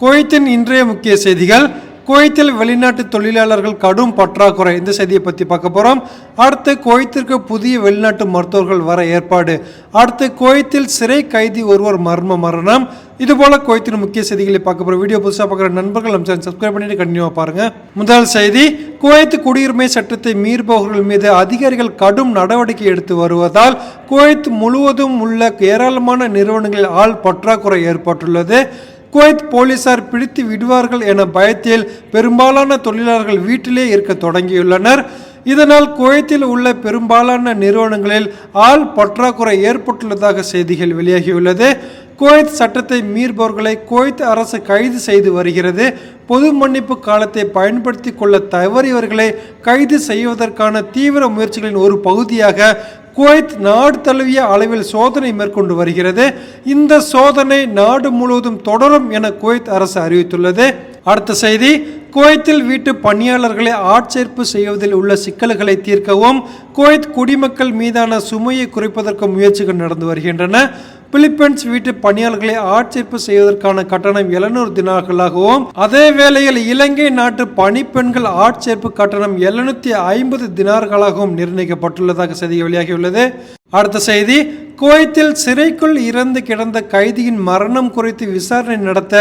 குவைத்தின் இன்றைய முக்கிய செய்திகள். குவைத்தில் வெளிநாட்டு தொழிலாளர்கள் கடும் பற்றாக்குறை. இந்த செய்தியை பற்றி பார்க்க போகிறோம் அடுத்து குவைத்திற்கு புதிய வெளிநாட்டு மருத்துவர்கள் வர ஏற்பாடு. அடுத்து குவைத்தில் சிறை கைதி ஒருவர் மர்ம மரணம். இதுபோல் குவைத்தின் முக்கிய செய்திகளை பார்க்க போகிறோம் வீடியோ புதுசாக பார்க்குற நண்பர்கள் நம்ம சேனல் சப்ஸ்கிரைப் பண்ணிட்டு கண்டினியூவாக பாருங்க. முதல் செய்தி குவைத் குடியுரிமை சட்டத்தை மீறுபவர்கள் மீது அதிகாரிகள் கடும் நடவடிக்கை எடுத்து வருவதால் குவைத் முழுவதும் உள்ள ஏராளமான நிறுவனங்களில் ஆள் பற்றாக்குறை ஏற்பட்டுள்ளது. குவைத் போலீசார் பிடித்து விடுவார்கள் என பயத்தில் பெரும்பாலான தொழிலாளர்கள் வீட்டிலே இருக்க தொடங்கியுள்ளனர். இதனால் குவைத்தில் உள்ள பெரும்பாலான நிறுவனங்களில் ஆள் பற்றாக்குறை ஏற்பட்டுள்ளதாக செய்திகள் வெளியாகியுள்ளது. குவைத் சட்டத்தை மீறுபவர்களை குவைத் அரசு கைது செய்து வருகிறது. பொது மன்னிப்பு காலத்தை பயன்படுத்தி கொள்ள தவறியவர்களை கைது செய்வதற்கான தீவிர முயற்சிகளின் ஒரு பகுதியாக குவைத் நாடு தழுவிய அளவில் சோதனை மேற்கொண்டு வருகிறது. இந்த சோதனை நாடு முழுவதும் தொடரும் என குவைத் அரசு அறிவித்துள்ளது. அடுத்த செய்தி குவைத்தில் வீட்டு பணியாளர்களை ஆட்சேர்ப்பு செய்வதில் உள்ள சிக்கல்களை தீர்க்கவும் குவைத் குடிமக்கள் மீதான சுமையை குறைப்பதற்கு முயற்சிகள் நடந்து வருகின்றன. பிலிப்பைன்ஸ் வீட்டு பணியாளர்களை ஆட்சேர்ப்பு செய்வதற்கான கட்டணம் எழுநூறு தினார்களாகவும் அதே வேளையில் இலங்கை நாட்டு பணிப்பெண்கள் ஆட்சேர்ப்பு கட்டணம் எழுநூத்தி ஐம்பது தினார்களாகவும் நிர்ணயிக்கப்பட்டுள்ளதாக செய்தி வெளியாகியுள்ளது. அடுத்த செய்தி குவைத்தில் சிறைக்குள் இறந்து கிடந்த கைதியின் மரணம் குறித்து விசாரணை நடத்த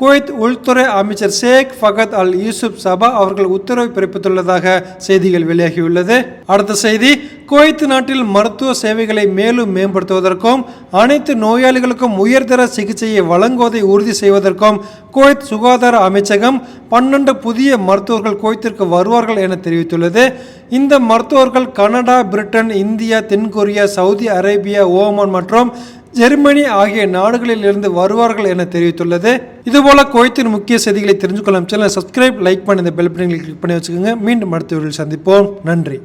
குவைத் உள்துறை அமைச்சர் ஷேக் ஃபகத் அல் யூசுப் சபா அவர்கள் உத்தரவு பிறப்பித்துள்ளதாக செய்திகள் வெளியாகியுள்ளது. அடுத்த செய்தி குவைத் நாட்டில் மருத்துவ சேவைகளை மேலும் மேம்படுத்துவதற்கும் அனைத்து நோயாளிகளுக்கும் உயர்தர சிகிச்சையை வழங்குவதை உறுதி செய்வதற்கும் குவைத் சுகாதார அமைச்சகம் பன்னெண்டு புதிய மருத்துவர்கள் குவைத்திற்கு வருவார்கள் என தெரிவித்துள்ளது. இந்த மருத்துவர்கள் கனடா பிரிட்டன் இந்தியா தென்கொரியா சவுதி அரேபியா ஓமான் மற்றும் ஜெர்மனி ஆகிய நாடுகளில் இருந்து வருவார்கள் என தெரிவித்துள்ளது. இதுபோல குவைத்தின் முக்கிய செய்திகளை தெரிஞ்சுக்கொள்ளும் சேனல் சப்ஸ்கிரைப் லைக் பண்ணி இந்த பெல் பட்டனை கிளிக் பண்ணி வச்சுக்கோங்க. மீண்டும் அடுத்த வீடியோ சந்திப்போம். நன்றி.